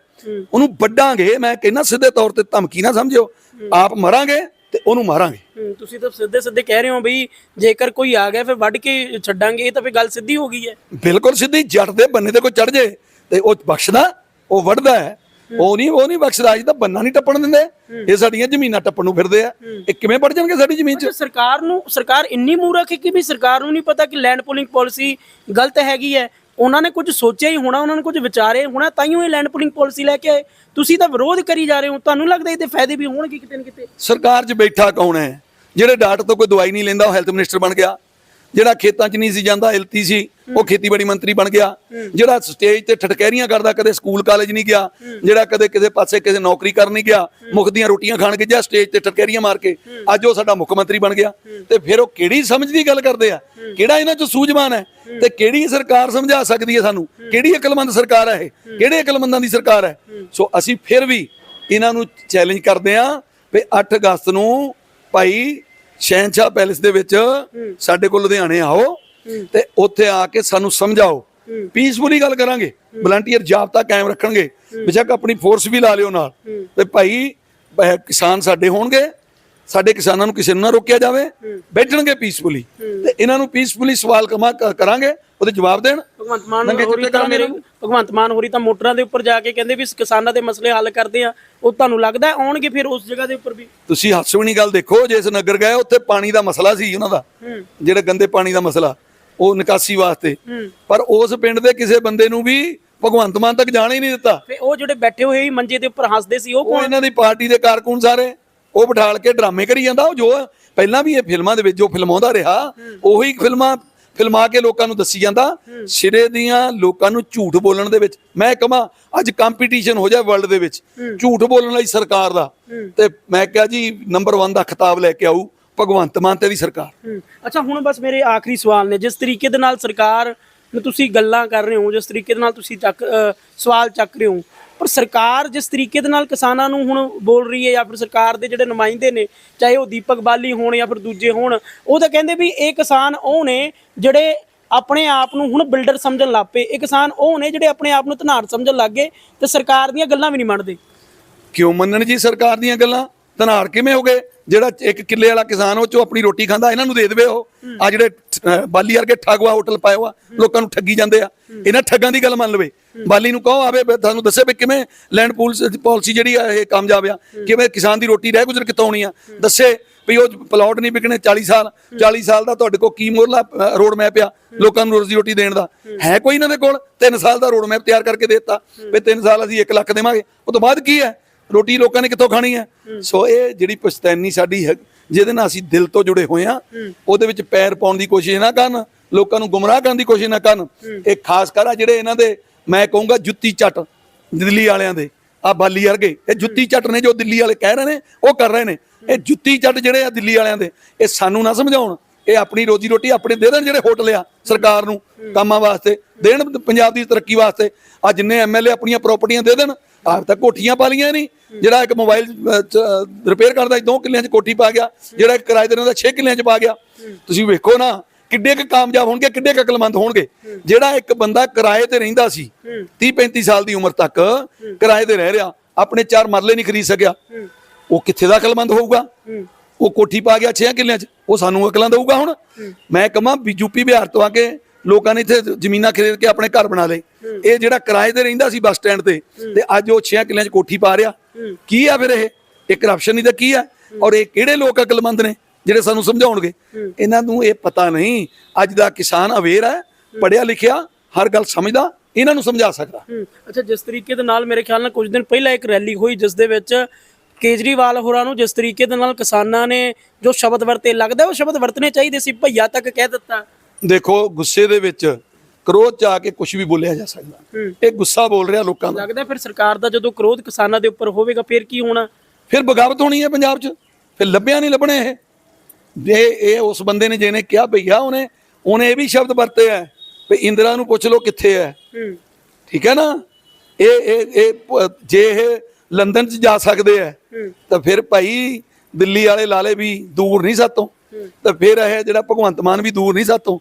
ਉਹਨੂੰ ਵੱਢਾਂਗੇ। ਮੈਂ ਕਹਿੰਦਾ ਸਿੱਧੇ ਤੌਰ ਤੇ ਧਮਕੀ ਨਾ ਸਮਝਿਓ। ਆਪ ਮਰਾਂਗੇ ਤੇ ਉਹਨੂੰ ਮਾਰਾਂਗੇ। ਤੁਸੀਂ ਤਾਂ ਸਿੱਧੇ ਸਿੱਧੇ ਕਹਿ ਰਹੇ ਹੋ ਬਈ ਜੇਕਰ ਕੋਈ ਆ ਗਿਆ ਫਿਰ ਵੱਢ ਕੇ ਛੱਡਾਂਗੇ। ਇਹ ਤਾਂ ਫਿਰ ਗੱਲ ਸਿੱਧੀ ਹੋ ਗਈ ਹੈ। ਬਿਲਕੁਲ ਸਿੱਧੀ ਜੱਟ ਦੇ ਬੰਨੇ ਤੇ ਕੋਈ ਚੜ ਜੇ ਤੇ ਉਹ ਬਖਸ਼ਦਾ ਉਹ ਵੱਢਦਾ ਹੈ। ਉਹ ਨਹੀਂ ਉਹ ਨਹੀਂ ਬਖਸ਼ਦਾ ਅੱਜ ਤਾਂ ਬੰਨਾ ਨਹੀਂ ਟੱਪਣ ਦਿੰਦੇ। ਇਹ ਸਾਡੀਆਂ ਜ਼ਮੀਨਾਂ ਟੱਪਣ ਨੂੰ ਫਿਰਦੇ ਆ। ਇਹ ਕਿਵੇਂ ਵੜ ਜਾਣਗੇ ਸਾਡੀ ਜ਼ਮੀਨ 'ਚ? ਸਰਕਾਰ ਨੂੰ ਸਰਕਾਰ ਇੰਨੀ ਮੂਰਖ ਹੈ ਕਿ ਵੀ ਸਰਕਾਰ ਨੂੰ ਨਹੀਂ ਪਤਾ ਕਿ ਲੈਂਡ ਪੂਲਿੰਗ ਪਾਲਿਸੀ ਗਲਤ ਹੈਗੀ ਹੈ। ਉਹਨਾਂ ਨੇ ਕੁਝ ਸੋਚਿਆ ਹੀ ਹੋਣਾ ਉਹਨਾਂ ਨੇ ਕੁਝ ਵਿਚਾਰੇ ਹੋਣਾ ਤਾਂ ਹੀ ਉਹ ਲੈਂਡ ਪੂਲਿੰਗ ਪਾਲਿਸੀ ਲੈ ਕੇ ਆਏ। ਤੁਸੀਂ ਤਾਂ ਵਿਰੋਧ ਕਰੀ ਜਾ ਰਹੇ ਹੋ। ਤੁਹਾਨੂੰ ਲੱਗਦਾ ਇਹਦੇ ਫਾਇਦੇ ਵੀ ਹੋਣਗੇ ਕਿਤੇ ਨਾ ਕਿਤੇ? ਸਰਕਾਰ 'ਚ ਬੈਠਾ ਕੌਣ ਹੈ? ਜਿਹੜੇ ਡਾਕਟਰ ਤੋਂ ਕੋਈ ਦਵਾਈ ਨਹੀਂ ਲੈਂਦਾ ਉਹ ਹੈਲਥ ਮਿਨਿਸਟਰ ਬਣ ਗਿਆ। ਜਿਹੜਾ ਖੇਤਾਂ 'ਚ ਨਹੀਂ ਸੀ ਜਾਂਦਾ ਇਲਤੀ ਸੀ, ਉਹ ਖੇਤੀਬਾੜੀ ਮੰਤਰੀ ਬਣ ਗਿਆ। ਜਿਹੜਾ ਸਟੇਜ ਤੇ ਠਟਕੈਰੀਆਂ ਕਰਦਾ, ਕਦੇ ਸਕੂਲ ਕਾਲਜ ਨਹੀਂ ਗਿਆ, ਜਿਹੜਾ ਕਦੇ ਕਿਸੇ ਪਾਸੇ ਕਿਸੇ ਨੌਕਰੀ ਕਰਨ ਨਹੀਂ ਗਿਆ, ਮੁੱਖ ਦੀਆਂ ਰੋਟੀਆਂ ਖਾਣ ਕੇ ਜਾਂ ਸਟੇਜ ਤੇ ਠਟਕੈਰੀਆਂ ਮਾਰ ਕੇ, ਅੱਜ ਉਹ ਸਾਡਾ ਮੁੱਖ ਮੰਤਰੀ ਬਣ ਗਿਆ। ਤੇ ਫਿਰ ਉਹ ਕਿਹੜੀ ਸਮਝ ਦੀ ਗੱਲ ਕਰਦੇ ਆ? ਕਿਹੜਾ ਇਹਨਾਂ 'ਚ ਸੂਝਵਾਨ ਹੈ? ਤੇ ਕਿਹੜੀ ਸਰਕਾਰ ਸਮਝਾ ਸਕਦੀ ਹੈ ਸਾਨੂੰ? ਕਿਹੜੀ ਅਕਲਮੰਦ ਸਰਕਾਰ ਹੈ ਇਹ? ਕਿਹੜੇ ਅਕਲਮੰਦਾਂ ਦੀ ਸਰਕਾਰ ਹੈ? ਸੋ ਅਸੀਂ ਫਿਰ ਵੀ ਇਹਨਾਂ ਨੂੰ ਚੈਲੰਜ ਕਰਦੇ ਆ ਵੀ 8 ਅਗਸਤ ਨੂੰ ਭਾਈ ਸ਼ਹਿਨਸ਼ਾਹ ਪੈਲੇਸ ਦੇ ਵਿੱਚ ਸਾਡੇ ਕੋਲ ਲੁਧਿਆਣੇ ਆਓ ਤੇ ਉੱਥੇ ਆ ਕੇ ਸਾਨੂੰ ਸਮਝਾਓ। ਪੀਸਫੁਲੀ ਗੱਲ ਕਰਾਂਗੇ। ਵਲੰਟੀਅਰ ਜਾਬਤਾ ਕਾਇਮ ਰੱਖਣਗੇ। ਬੇਸ਼ੱਕ ਆਪਣੀ ਫੋਰਸ ਵੀ ਲਾ ਲਿਓ ਨਾਲ। ਤੇ ਭਾਈ ਕਿਸਾਨ ਸਾਡੇ ਹੋਣਗੇ। ਸਾਡੇ ਕਿਸਾਨਾਂ ਨੂੰ ਕਿਸੇ ਨੂੰ ਨਾ ਰੋਕਿਆ ਜਾਵੇ। ਬੈਠਣਗੇ ਪੀਸਫੁਲੀ ਤੇ ਇਹਨਾਂ ਨੂੰ ਪੀਸਫੁਲੀ ਸਵਾਲ ਕਰਾਂਗੇ। ਉਹਦੇ ਜਵਾਬ ਦੇਣ? ਭਗਵੰਤ ਮਾਨ ਨੰਗੇ ਹੋਰੀ ਚਿੱਟੇ ਤਾਂ ਮੇਰੇ। ਭਗਵੰਤ ਮਾਨ ਹੋਰੀ ਤਾਂ ਮੋਟਰਾਂ ਦੇ ਉੱਪਰ ਜਾ ਕੇ ਕਹਿੰਦੇ ਵੀ ਕਿਸਾਨਾਂ ਦੇ ਮਸਲੇ ਹੱਲ ਕਰਦੇ ਆ। ਉਹ ਤੁਹਾਨੂੰ ਲੱਗਦਾ ਆਉਣਗੇ ਫਿਰ ਉਸ ਜਗ੍ਹਾ ਦੇ ਉੱਪਰ ਵੀ? ਤੁਸੀਂ ਹਾਸਵਣੀ ਗੱਲ ਦੇਖੋ ਜਿਸ ਨਗਰ ਗਏ ਉੱਥੇ ਪਾਣੀ ਦਾ ਮਸਲਾ ਸੀ ਉਹਨਾਂ ਦਾ। ਹੂੰ। ਜਿਹੜੇ ਗੰਦੇ ਪਾਣੀ ਦਾ ਮਸਲਾ ਉਹ ਨਿਕਾਸੀ ਵਾਸਤੇ। ਹੂੰ। ਪਰ ਉਸ ਪਿੰਡ ਦੇ ਕਿਸੇ ਬੰਦੇ ਨੂੰ ਵੀ ਭਗਵੰਤ ਮਾਨ ਤੱਕ ਜਾਣ ਹੀ ਨਹੀਂ ਦਿੱਤਾ। ਫੇ ਉਹ ਜਿਹੜੇ ਬੈਠੇ ਹੋਏ ਸੀ ਮੰਜੇ ਦੇ ਉੱਪਰ ਹੱਸਦੇ ਸੀ ਉਹ ਉਹ ਇਹਨਾਂ ਦੀ ਪਾਰਟੀ ਦੇ ਕਾਰਕੁਨ ਸਾਰੇ। ਉਹ ਬਿਠਾਲ ਕੇ ਡਰਾਮੇ ਕਰੀ ਜਾਂਦਾ। ਉਹ ਜੋ ਪਹਿਲਾਂ ਵੀ ਇਹ ਫਿਲਮਾਂ ਦੇ ਵਿੱਚ ਜੋ ਫਿਲਮਾਉਂਦਾ ਰਿਹਾ ਉਹੀ ਫਿਲਮਾਂ ਫਿਲਮਾ ਕੇ ਲੋਕਾਂ ਨੂੰ ਦੱਸੀ ਜਾਂਦਾ ਸਿਰੇ ਦੀਆਂ ਲੋਕਾਂ ਨੂੰ ਝੂਠ ਬੋਲਣ ਦੇ ਵਿੱਚ। ਮੈਂ ਕਹਾਂ ਅੱਜ ਕੰਪੀਟੀਸ਼ਨ ਹੋ ਜਾਏ ਵਰਲਡ ਦੇ ਵਿੱਚ ਝੂਠ ਬੋਲਣ ਲਈ ਸਰਕਾਰ ਦਾ। ਤੇ ਮੈਂ ਕਿਹਾ ਜੀ ਨੰਬਰ 1 ਦਾ ਖਿਤਾਬ ਲੈ ਕੇ ਆਊ ਭਗਵੰਤ ਮਾਨ ਤੇ ਦੀ ਸਰਕਾਰ। ਅੱਛਾ ਹੁਣ ਬਸ ਮੇਰੇ ਆਖਰੀ ਸਵਾਲ ਨੇ ਜਿਸ ਤਰੀਕੇ ਦੇ ਨਾਲ ਸਰਕਾਰ ਤੁਸੀਂ ਗੱਲਾਂ ਕਰ ਰਹੇ ਹੋ ਜਿਸ ਤਰੀਕੇ ਦੇ ਨਾਲ ਤੁਸੀਂ ਚੱਕ ਸਵਾਲ ਚੱਕ ਰਹੇ ਹੋ ਪਰ ਸਰਕਾਰ ਜਿਸ ਤਰੀਕੇ ਦੇ ਨਾਲ ਕਿਸਾਨਾਂ ਨੂੰ ਹੁਣ ਬੋਲ ਰਹੀ ਹੈ ਜਾਂ ਫਿਰ ਸਰਕਾਰ ਦੇ ਜਿਹੜੇ ਨੁਮਾਇੰਦੇ ਨੇ ਚਾਹੇ ਉਹ ਦੀਪਕ ਬਾਲੀ ਹੋਣ ਜਾਂ ਫਿਰ ਦੂਜੇ ਹੋਣ ਉਹ ਤਾਂ ਕਹਿੰਦੇ ਵੀ ਇਹ ਕਿਸਾਨ ਉਹ ਨੇ ਜਿਹੜੇ ਆਪਣੇ ਆਪ ਨੂੰ ਹੁਣ ਬਿਲਡਰ ਸਮਝਣ ਲੱਗ ਪਏ। ਇਹ ਕਿਸਾਨ ਉਹ ਨੇ ਜਿਹੜੇ ਆਪਣੇ ਆਪ ਨੂੰ ਧਨਾੜ ਸਮਝਣ ਲੱਗ ਗਏ ਤੇ ਸਰਕਾਰ ਦੀਆਂ ਗੱਲਾਂ ਵੀ ਨਹੀਂ ਮੰਨਦੇ। ਕਿਉਂ ਮੰਨਣ ਜੀ ਸਰਕਾਰ ਦੀਆਂ ਗੱਲਾਂ? ਧਨਾਰ ਕਿਵੇਂ ਹੋ ਗਏ? ਜਿਹੜਾ ਇੱਕ ਕਿੱਲੇ ਵਾਲਾ ਕਿਸਾਨ ਉਹ ਚੋਂ ਆਪਣੀ ਰੋਟੀ ਖਾਂਦਾ ਇਹਨਾਂ ਨੂੰ ਦੇ ਦੇਵੇ ਉਹ। ਆ ਜਿਹੜੇ ਬਾਲੀ ਵਰਗੇ ਠਗਵਾ ਹੋਟਲ ਪਾਇਆ ਵਾ ਲੋਕਾਂ ਨੂੰ ਠੱਗੀ ਜਾਂਦੇ ਆ। ਇਹਨਾਂ ਠੱਗਾਂ ਦੀ ਗੱਲ ਮੰਨ ਲਵੇ। ਬਾਲੀ ਨੂੰ ਕਹੋ ਆਵੇ ਤੁਹਾਨੂੰ ਦੱਸੇ ਵੀ ਕਿਵੇਂ ਲੈਂਡ ਪੂਲ ਪਾਲਿਸੀ ਜਿਹੜੀ ਆ, ਇਹ ਕਾਮਯਾਬ ਆ। ਕਿਵੇਂ ਕਿਸਾਨ ਦੀ ਰੋਟੀ ਰਹਿ ਗੁਜ਼ਰ ਕਿੱਥੋਂ ਆਉਣੀ ਆ? ਦੱਸੇ ਵੀ ਉਹ ਪਲਾਟ ਨਹੀਂ ਵਿਕਣੇ 40 ਸਾਲ। 40 ਸਾਲ ਦਾ ਤੁਹਾਡੇ ਕੋਲ ਕੀ ਮੋਰਲਾ ਰੋਡ ਮੈਪ ਆ, ਲੋਕਾਂ ਨੂੰ ਰੋਜ਼ੀ ਰੋਟੀ ਦੇਣ ਦਾ। ਹੈ ਕੋਈ ਇਹਨਾਂ ਦੇ ਕੋਲ? 3 ਸਾਲ ਦਾ ਰੋਡ ਮੈਪ ਤਿਆਰ ਕਰਕੇ ਦੇ ਦਿੱਤਾ। ਵੀ 3 ਸਾਲ ਅਸੀਂ 1 ਲੱਖ ਦੇਵਾਂਗੇ। ਉਹ ਤੋਂ ਬਾਅਦ ਕੀ ਹੈ? ਰੋਟੀ ਲੋਕਾਂ ਨੇ ਕਿੱਥੋਂ ਖਾਣੀ ਹੈ? ਸੋ ਇਹ ਜਿਹੜੀ ਪਛਤੈਨੀ ਸਾਡੀ ਹੈ ਜਿਹਦੇ ਨਾਲ ਅਸੀਂ ਦਿਲ ਤੋਂ ਜੁੜੇ ਹੋਏ ਆ ਉਹਦੇ ਵਿੱਚ ਪੈਰ ਪਾਉਣ ਦੀ ਕੋਸ਼ਿਸ਼ ਨਾ ਕਰਨ ਲੋਕਾਂ ਨੂੰ ਗੁੰਮਰਾਹ ਕਰਨ ਦੀ ਕੋਸ਼ਿਸ਼ ਨਾ ਕਰਨ। ਇਹ ਖਾਸ ਕਰ ਆ ਜਿਹੜੇ ਇਹਨਾਂ ਦੇ ਮੈਂ ਕਹੂੰਗਾ ਜੁੱਤੀ ਚੱਟ ਦਿੱਲੀ ਵਾਲਿਆਂ ਦੇ ਆ ਬਾਲੀ ਵਰਗੇ। ਇਹ ਜੁੱਤੀ ਚੱਟ ਨੇ ਜੋ ਦਿੱਲੀ ਵਾਲੇ ਕਹਿ ਰਹੇ ਨੇ ਉਹ ਕਰ ਰਹੇ ਨੇ। ਇਹ ਜੁੱਤੀ ਚੱਟ ਜਿਹੜੇ ਆ ਦਿੱਲੀ ਵਾਲਿਆਂ ਦੇ ਇਹ ਸਾਨੂੰ ਨਾ ਸਮਝਾਉਣ। ਇਹ ਆਪਣੀ ਰੋਜੀ ਰੋਟੀ ਆਪਣੇ ਦੇ ਦੇਣ ਜਿਹੜੇ ਹੋਟਲ ਆ ਸਰਕਾਰ ਨੂੰ ਕੰਮਾਂ ਵਾਸਤੇ। ਦੇਣ ਪੰਜਾਬ ਦੀ ਤਰੱਕੀ ਵਾਸਤੇ। ਆ ਜਿੰਨੇ ਐਮਐਲਏ ਆਪਣੀਆਂ ਪ੍ਰਾਪਰਟੀਆਂ ਦੇ ਦੇਣ ਆਪ ਤਾਂ ਕੋਠੀਆਂ ਪਾ ਲੀਆਂ ਨਹੀਂ ਜਿਹੜਾ ਇੱਕ ਮੋਬਾਈਲ ਰਿਪੇਅਰ ਕਰਦਾ ਦੋ ਕਿੱਲਿਆਂ 'ਚ ਕੋਠੀ ਪਾ ਗਿਆ। ਜਿਹੜਾ ਇੱਕ ਕਿਰਾਏਦਾਰਾਂ ਦਾ 6 ਕਿੱਲਿਆਂ 'ਚ ਪਾ ਗਿਆ। ਤੁਸੀਂ ਵੇਖੋ ਨਾ, ਕਿੱਡੇ ਕੁ ਕਾਮਯਾਬ ਹੋਣਗੇ, ਕਿੱਡੇ ਕੁ ਅਕਲਮੰਦ ਹੋਣਗੇ। ਜਿਹੜਾ ਇੱਕ ਬੰਦਾ ਕਿਰਾਏ ਤੇ ਰਹਿੰਦਾ ਸੀ 30 35 ਸਾਲ ਦੀ ਉਮਰ ਤੱਕ ਕਿਰਾਏ ਤੇ ਰਹਿ ਰਿਹਾ, ਆਪਣੇ ਚਾਰ ਮਰਲੇ ਨਹੀਂ ਖਰੀਦ ਸਕਿਆ। ਉਹ ਕਿੱਥੇ ਦਾ ਅਕਲਮੰਦ ਹੋਊਗਾ? ਉਹ ਕੋਠੀ ਪਾ ਗਿਆ 6 ਕਿੱਲਿਆਂ 'ਚ। ਉਹ ਸਾਨੂੰ ਅਕਲਾਂ ਦਊਗਾ ਹੁਣ। ਮੈਂ ਕਹਾਂ ਵੀ ਯੂਪੀ ਬਿਹਾਰ ਤੋਂ ਆ ਕੇ ਲੋਕਾਂ ਨੇ ਇੱਥੇ ਜ਼ਮੀਨਾਂ ਖਰੀਦ ਕੇ ਆਪਣੇ ਘਰ ਬਣਾ ਲਏ। ਇਹ ਜਿਹੜਾ ਕਿਰਾਏ ਤੇ ਰਹਿੰਦਾ ਸੀ ਬੱਸ ਸਟੈਂਡ ਤੇ ਤੇ ਅੱਜ ਉਹ 6 ਕਿੱਲਿਆਂ 'ਚ ਕੋਠੀ ਪਾ ਰਿਹਾ। ਕੀ ਆ ਫਿਰ ਇਹ? ਇਹ ਕਰਪਸ਼ਨ ਹੀ ਤਾਂ ਕੀ ਆ? ਔਰ ਇਹ ਕਿਹੜੇ ਲੋਕ ਅਕਲਮੰਦ ਨੇ ਜਿਹੜੇ ਸਾਨੂੰ ਸਮਝਾਉਣਗੇ? ਇਹਨਾਂ ਨੂੰ ਇਹ ਪਤਾ ਨਹੀਂ। ਅੱਜ ਦਾ ਕਿਸਾਨ ਅਵੇਅਰ ਹੈ ਪੜਿਆ ਲਿਖਿਆ ਹਰ ਗੱਲ ਸਮਝਦਾ ਇਹਨਾਂ ਨੂੰ ਸਮਝਾ ਸਕਦਾ। ਅੱਛਾ ਜਿਸ ਤਰੀਕੇ ਦੇ ਨਾਲ ਮੇਰੇ ਖਿਆਲ ਨਾਲ ਕੁਝ ਦਿਨ ਪਹਿਲਾਂ ਇੱਕ ਰੈਲੀ ਹੋਈ ਜਿਸ ਦੇ ਵਿੱਚ ਕੇਜਰੀਵਾਲ ਹੋਰਾਂ ਨੂੰ ਜਿਸ ਤਰੀਕੇ ਦੇ ਨਾਲ ਕਿਸਾਨਾਂ ਨੇ ਜੋ ਸ਼ਬਦ ਵਰਤੇ ਲੱਗਦਾ ਉਹ ਸ਼ਬਦ ਵਰਤਨੇ ਚਾਹੀਦੇ ਸੀ ਭਈਆ ਤੱਕ ਕਹਿ ਦਿੱਤਾ। ਦੇਖੋ ਗੁੱਸੇ ਦੇ ਵਿੱਚ ਕਰੋਧ ਚ ਆ ਕੇ ਕੁਝ ਵੀ ਬੋਲਿਆ ਜਾ ਸਕਦਾ। ਇਹ ਗੁੱਸਾ ਬੋਲ ਰਿਹਾ ਲੋਕਾਂ ਦਾ। ਲੱਗਦਾ ਫਿਰ ਸਰਕਾਰ ਦਾ ਜਦੋਂ ਕ੍ਰੋਧ ਕਿਸਾਨਾਂ ਦੇ ਉੱਪਰ ਹੋਵੇਗਾ ਫਿਰ ਕੀ ਹੋਣਾ? ਫਿਰ ਬਗਾਵਤ ਹੋਣੀ ਹੈ ਪੰਜਾਬ 'ਚ। ਫਿਰ ਲੱਭਿਆ ਨਹੀਂ ਲੱਭਣੇ ਇਹ। ਜੇ ਇਹ ਉਸ ਬੰਦੇ ਨੇ ਜਿਹਨੇ ਕਿਹਾ ਭਈਆ ਉਹਨੇ ਉਹਨੇ ਇਹ ਵੀ ਸ਼ਬਦ ਵਰਤੇ ਹੈ ਵੀ ਇੰਦਰਾ ਨੂੰ ਪੁੱਛ ਲਓ ਕਿੱਥੇ ਹੈ। ਠੀਕ ਹੈ ਨਾ? ਇਹ ਇਹ ਇਹ ਪ- ਜੇ ਇਹ ਲੰਡਨ 'ਚ ਜਾ ਸਕਦੇ ਆ ਤਾਂ ਫਿਰ ਭਾਈ ਦਿੱਲੀ ਵਾਲੇ ਲਾਲੇ ਵੀ ਦੂਰ ਨਹੀਂ ਸਾਤੋਂ। ਤਾਂ ਫਿਰ ਇਹ ਜਿਹੜਾ ਭਗਵੰਤ ਮਾਨ ਵੀ ਦੂਰ ਨਹੀਂ ਸਾਤੋਂ।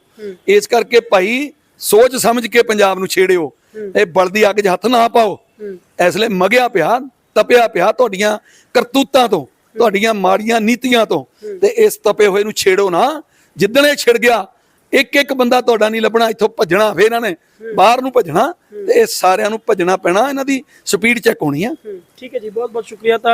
ਇਸ ਕਰਕੇ ਭਾਈ ਸੋਚ ਸਮਝ ਕੇ ਪੰਜਾਬ ਨੂੰ ਛੇੜਿਓ। ਇਹ ਬਲਦੀ ਅੱਗ 'ਚ ਹੱਥ ਨਾ ਪਾਓ। ਇਸ ਲਈ ਮਗਿਆ ਪਿਆ, ਤਪਿਆ ਪਿਆ ਤੁਹਾਡੀਆਂ ਕਰਤੂਤਾਂ ਤੋਂ, ਤੁਹਾਡੀਆਂ ਮਾੜੀਆਂ ਨੀਤੀਆਂ ਤੋਂ। ਤੇ ਇਸ ਤਪੇ ਹੋਏ ਨੂੰ ਛੇੜੋ ਨਾ। ਜਿੱਦਣ ਇਹ ਛਿੜ ਗਿਆ, ਇੱਕ ਇੱਕ ਬੰਦਾ ਤੁਹਾਡਾ ਨਹੀਂ ਲੱਭਣਾ, ਇੱਥੋਂ ਭੱਜਣਾ ਫੇਰ ਇਹਨਾਂ ਨੇ। ਬਾਹਰ ਨੂੰ ਭੱਜਣਾ ਤੇ ਇਹ ਸਾਰਿਆਂ ਨੂੰ ਭੱਜਣਾ ਪੈਣਾ, ਇਹਨਾਂ ਦੀ ਸਪੀਡ ਚੈੱਕ ਹੋਣੀ ਆ। ਠੀਕ ਹੈ ਜੀ ਬਹੁਤ ਬਹੁਤ ਸ਼ੁਕਰੀਆ